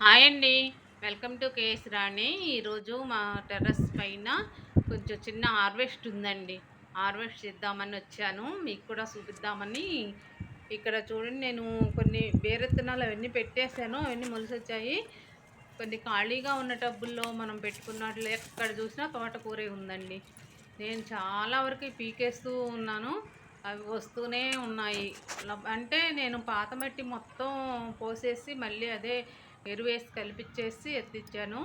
Hi అండి. Welcome to KS Rani. ఈరోజు మా టెర్రస్ పైన కొంచెం చిన్న హార్వెస్ట్ ఉందండి. హార్వెస్ట్ చేద్దామని వచ్చాను. మీకు కూడా చూపిద్దామని. ఇక్కడ చూడండి నేను కొన్ని బేరెత్తనాలు అవన్నీ పెట్టేశాను. అవన్నీ మొలిసొచ్చాయి. కొన్ని ఖాళీగా ఉన్న టబ్బుల్లో మనం పెట్టుకున్నట్లు ఎక్కడ చూసినా తోటకూరే ఉందండి. నేను చాలా వరకు పీకేస్తూ ఉన్నాను. అవి వస్తూనే ఉన్నాయి. అంటే నేను పాత మట్టి మొత్తం పోసేసి మళ్ళీ అదే ఎరువేసి కలిపిచ్చేసి ఎత్తిచ్చాను.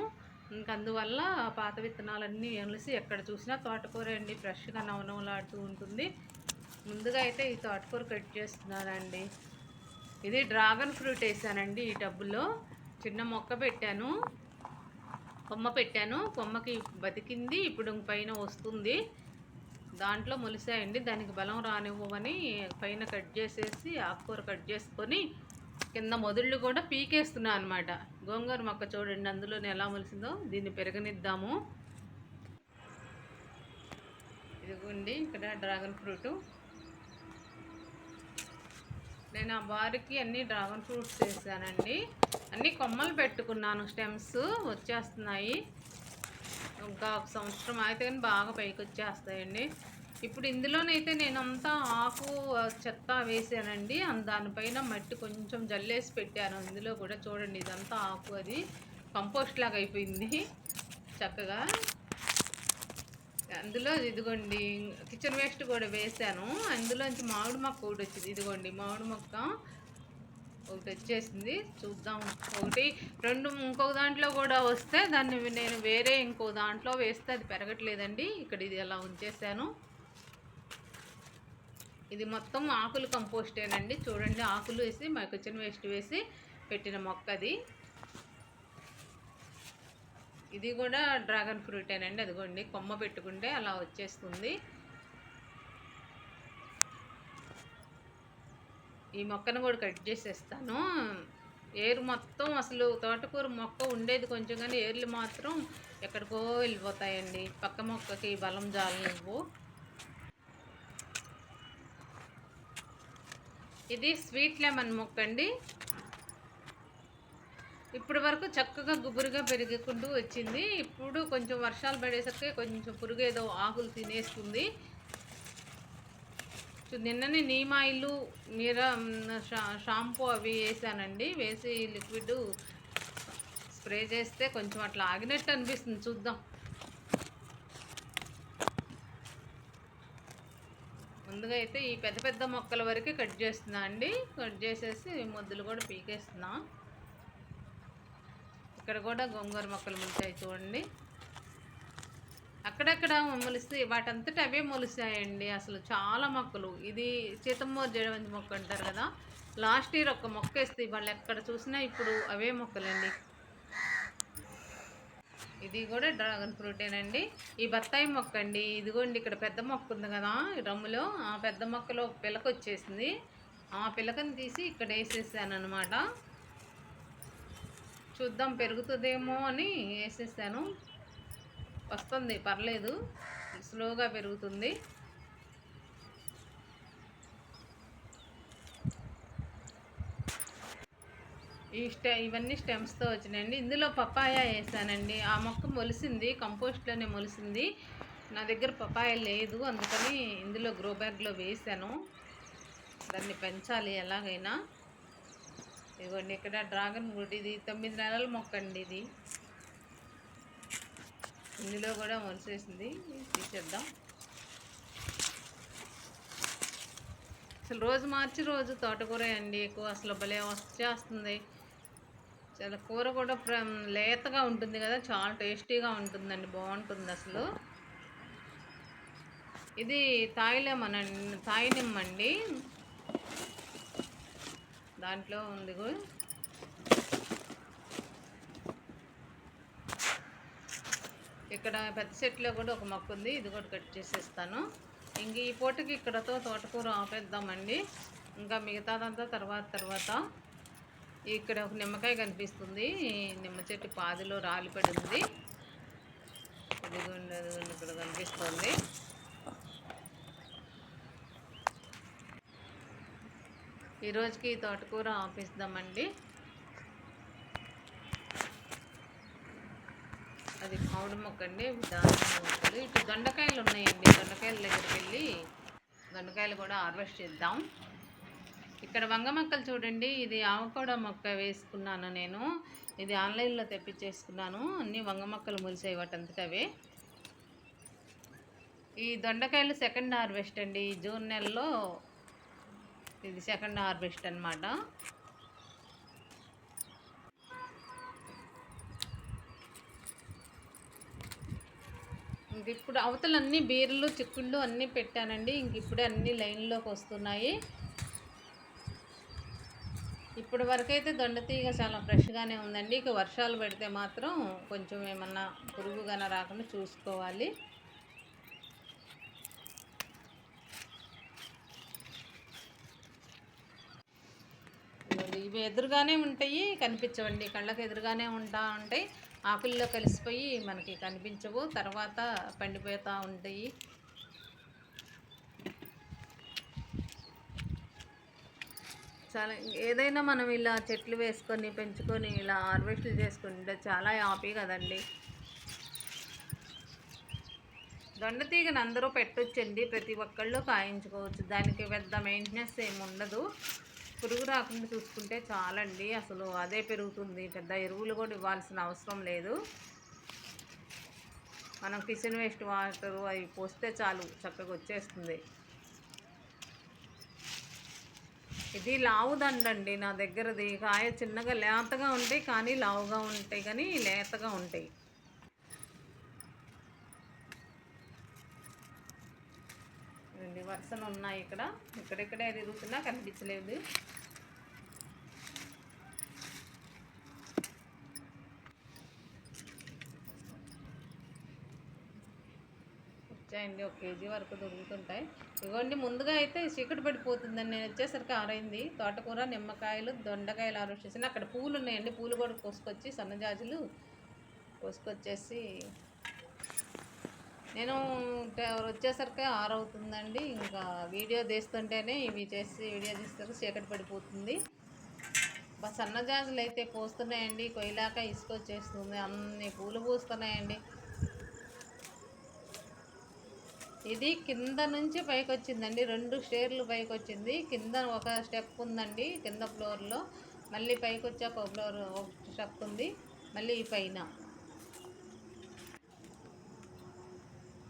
ఇంక అందువల్ల పాత విత్తనాలన్నీ వెలిసి ఎక్కడ చూసినా తోటకూర అండి ఫ్రెష్గా నవనవలాడుతూ ఉంటుంది. ముందుగా అయితే ఈ తోటకూర కట్ చేస్తున్నానండి. ఇది డ్రాగన్ ఫ్రూట్ వేసానండి ఈ టబ్బులో. చిన్న మొక్క పెట్టాను. కొమ్మ పెట్టాను. కొమ్మకి బతికింది ఇప్పుడు పైన వస్తుంది. దాంట్లో మొలిసాయండి. దానికి బలం రానివ్వమని పైన కట్ చేసేసి ఆకుకూర కట్ చేసుకొని కింద మొదళ్ళు కూడా పీకేస్తున్నాను అనమాట గోంగూర మొక్క చూడండి అందులోనే ఎలా మొలిసిందో. దీన్ని పెరగనిద్దాము. ఇదిగోండి ఇక్కడ డ్రాగన్ ఫ్రూట్. నేను ఆ బారికి అన్ని డ్రాగన్ ఫ్రూట్స్ వేసానండి. అన్ని కొమ్మలు పెట్టుకున్నాను స్టెమ్స్ వచ్చేస్తున్నాయి. ఇంకా ఒక సంవత్సరం అయితే కానీ బాగా పైకి వచ్చేస్తాయండి. ఇప్పుడు ఇందులోనైతే నేను అంతా ఆకు చెత్త వేసానండి. దానిపైన మట్టి కొంచెం జల్లేసి పెట్టాను. ఇందులో కూడా చూడండి ఇదంతా ఆకు అది కంపోస్ట్ లాగా అయిపోయింది చక్కగా. అందులో ఇదిగోండి కిచెన్ వేస్ట్ కూడా వేసాను. అందులోంచి మామిడి మొక్క ఒకటి వచ్చింది. ఇదిగోండి మామిడి మొక్క ఒకటి వచ్చేసింది. చూద్దాం. ఒకటి రెండు ఇంకొక దాంట్లో కూడా వస్తే దాన్ని నేను వేరే ఇంకో దాంట్లో వేస్తే అది పెరగట్లేదండి. ఇక్కడ ఇది అలా ఉంచేసాను. ఇది మొత్తం ఆకులు కంపోస్టేనండి. చూడండి ఆకులు వేసి మా కిచెన్ వేస్ట్ వేసి పెట్టిన మొక్క అది. ఇది కూడా డ్రాగన్ ఫ్రూటేనండి. అదిగోండి కొమ్మ పెట్టుకుంటే అలా వచ్చేస్తుంది. ఈ మొక్కను కూడా కట్ చేసేస్తాను. ఏరు మొత్తం అసలు తోటకూర మొక్క ఉండేది కొంచెం కానీ ఏర్లు మాత్రం ఎక్కడికో వెళ్ళిపోతాయండి. పక్క మొక్కకి బలం జాలనివ్వు. ఇది స్వీట్ లెమన్ మొక్క అండి. ఇప్పటి వరకు చక్కగా గుబురుగా పెరుగుకుంటూ వచ్చింది. ఇప్పుడు కొంచెం వర్షాలు పడేసరికి కొంచెం పురుగు ఏదో ఆకులు తినేస్తుంది. నిన్ననే నీమ్ ఆయిల్ మీర షా- షాంపూ అవి వేసానండి. వేసి లిక్విడ్ స్ప్రే చేస్తే కొంచెం అట్లా ఆగినట్టు అనిపిస్తుంది. చూద్దాం. ముందుగా అయితే ఈ పెద్ద పెద్ద మొక్కల వరకు కట్ చేస్తున్నా అండి. కట్ చేసేసి ముద్దులు కూడా పీకేస్తున్నా. ఇక్కడ కూడా గోంగూర మొక్కలు మొలిచాయి చూడండి. అక్కడక్కడ మొలిస్తే వాటంతట అవే మొలిసాయండి అసలు చాలా మొక్కలు. ఇది సీతమ్మ జడవంతి మొక్క అంటారు కదా. లాస్ట్ ఇయర్ ఒక మొక్క వేస్తే వాళ్ళు ఎక్కడ చూసినా ఇప్పుడు అవే మొక్కలండి. ఇది కూడా డ్రాగన్ ఫ్రూటేనండి. ఈ బత్తాయి మొక్క అండి ఇదిగోండి ఇక్కడ పెద్ద మొక్క ఉంది కదా రమ్ములో ఆ పెద్ద మొక్కలో పిలక వచ్చేసింది. ఆ పిలకని తీసి ఇక్కడ వేసేసాను అనమాట చూద్దాం పెరుగుతుందేమో అని వేసేసాను. వస్తుంది పర్లేదు. స్లోగా పెరుగుతుంది. ఈ స్టె ఇవన్నీ స్టెమ్స్తో వచ్చినాయండి. ఇందులో పపాయా వేసానండి. ఆ మొక్క మొలిసింది కంపోస్ట్లోనే మొలిసింది. నా దగ్గర పపాయ లేదు అందుకని ఇందులో గ్రో బ్యాగ్లో వేసాను. దాన్ని పెంచాలి ఎలాగైనా. ఇవ్వండి ఇక్కడ డ్రాగన్ ఫ్రూట్ ఇది తొమ్మిది నెలల మొక్క అండి ఇది. ఇందులో కూడా మొలిసేసింది. తీసేద్దాం. అసలు రోజు మార్చి రోజు తోటకూర అండి ఎక్కువ అసలు భలే వచ్చేస్తుంది చాలా కూర కూడా లేతగా ఉంటుంది కదా చాలా టేస్టీగా ఉంటుందండి బాగుంటుంది అసలు. ఇది తాయిలేమన అండి తాయినిమ్మ అండి. దాంట్లో ఉంది కూడా ఇక్కడ పెద్ద సెట్లో కూడా ఒక మొక్క ఉంది ఇది కూడా కట్ చేసేస్తాను. ఇంక ఈ పూటకి ఇక్కడతో తోటకూర ఆపేద్దామండి. ఇంకా మిగతాదంతా తర్వాత తర్వాత. ఇక్కడ ఒక నిమ్మకాయ కనిపిస్తుంది. నిమ్మ చెట్టు పాదిలో రాలిపడి ఉంది. ఇక్కడ కనిపిస్తుంది. ఈరోజుకి తోటకూర ఆపిస్తామండి అది మామిడి మొక్క అండి. దానిమ్మ మొక్కలు. ఇటు దొండకాయలు ఉన్నాయండి. దొండకాయల దగ్గరికి వెళ్ళి దొండకాయలు కూడా హార్వెస్ట్ చేద్దాం. ఇక్కడ వంగ మొక్కలు చూడండి. ఇది ఆవకోడ మొక్క వేసుకున్నాను నేను. ఇది ఆన్లైన్లో తెప్పించేసుకున్నాను. అన్ని వంగ మొక్కలు మొలిసాయి వాటి ఈ దొండకాయలు సెకండ్ హార్వెస్ట్ అండి. జూన్ నెలలో ఇది సెకండ్ హార్వెస్ట్ అన్నమాట. ఇంక ఇప్పుడు బీరలు చిక్కుళ్ళు అన్నీ పెట్టానండి. ఇంక ఇప్పుడే అన్ని లైన్లోకి వస్తున్నాయి. ఇప్పటి వరకైతే దొండతీగ చాలా ఫ్రెష్గానే ఉందండి. ఇక వర్షాలు పెడితే మాత్రం కొంచెం ఏమన్నా పురుగుగాన రాకుండా చూసుకోవాలి. ఇవి ఎదురుగానే ఉంటాయి కనిపించవండి. కళ్ళకు ఎదురుగానే ఉంటా ఉంటాయి. ఆకుల్లో కలిసిపోయి మనకి కనిపించవు. తర్వాత పండిపోతూ ఉంటాయి. చాలా ఏదైనా మనం ఇలా చెట్లు వేసుకొని పెంచుకొని ఇలా హార్వెస్ట్లు చేసుకుంటే చాలా హ్యాపీ కదండి. దొండతీగను అందరూ పెట్టొచ్చండి. ప్రతి ఒక్కళ్ళు కాయించుకోవచ్చు. దానికి పెద్ద మెయింటెనెన్స్ ఏమి ఉండదు. పురుగు రాకుండా చూసుకుంటే చాలండి. అసలు అదే పెరుగుతుంది. పెద్ద ఎరువులు కూడా ఇవ్వాల్సిన అవసరం లేదు. మనం కిచెన్ వేస్ట్ వాటర్ అవి పోస్తే చాలు చక్కగా వచ్చేస్తుంది. ఇది లావు దండండి నా దగ్గరది. కాయ చిన్నగా లేతగా ఉంటాయి కానీ లావుగా ఉంటాయి కానీ లేతగా ఉంటాయి. రెండు వరుసలు ఉన్నాయి ఇక్కడ. ఇక్కడెక్కడే తిరుగుతున్నా కనిపించలేదు. వచ్చాయండి ఒక కేజీ వరకు దొరుకుతుంటాయి. ఇవ్వండి ముందుగా అయితే చీకటి పడిపోతుందండి నేను వచ్చేసరికి ఆరైంది. తోటకూర నిమ్మకాయలు దొండకాయలు ఆరోజు అక్కడ పూలు ఉన్నాయండి పూలు కూడా కోసుకొచ్చి సన్నజాజులు కోసుకొచ్చేసి నేను వచ్చేసరికి ఆరవుతుందండి. ఇంకా వీడియో తీస్తుంటేనే ఇవి చేసి వీడియో తీస్తారు చీకటి పడిపోతుంది. సన్నజాజులు అయితే పోస్తున్నాయండి కొయ్యాక ఇసుకొచ్చేస్తుంది అన్ని పూలు పూస్తున్నాయండి. ఇది కింద నుంచి పైకి వచ్చిందండి రెండు స్టేర్లు పైకి వచ్చింది కింద ఒక స్టెప్ ఉందండి కింద ఫ్లోర్లో. మళ్ళీ పైకి వచ్చాక ఒక ఫ్లోర్ ఒక స్టెప్ ఉంది. మళ్ళీ ఈ పైన.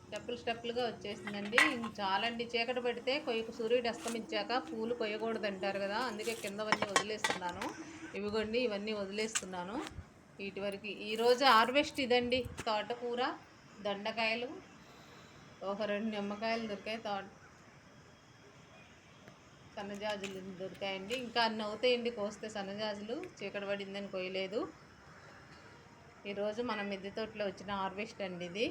స్టెప్పులు స్టెప్పులుగా వచ్చేసిందండి. చాలా చాలండి. చీకటి పెడితే కొయ్యకు సూర్యుడు అస్తమించాక పూలు కొయ్యకూడదు అంటారు కదా. అందుకే కిందవన్నీ వదిలేస్తున్నాను. ఇవిగోండి ఇవన్నీ వదిలేస్తున్నాను. వీటి వరకు ఈరోజు హార్వెస్ట్ ఇదండి. తోటకూర దొండకాయలు ఒక రెండు నిమ్మకాయలు దొరికాయి తోట సన్నజాజులు దొరికాయండి. ఇంకా అన్ని అవుతాయండి. కోస్తే సన్నజాజులు చీకటి పడిందని కోయలేదు ఈరోజు మన మిద్దె తోటలో వచ్చిన హార్వెస్ట్ అండి ఇది.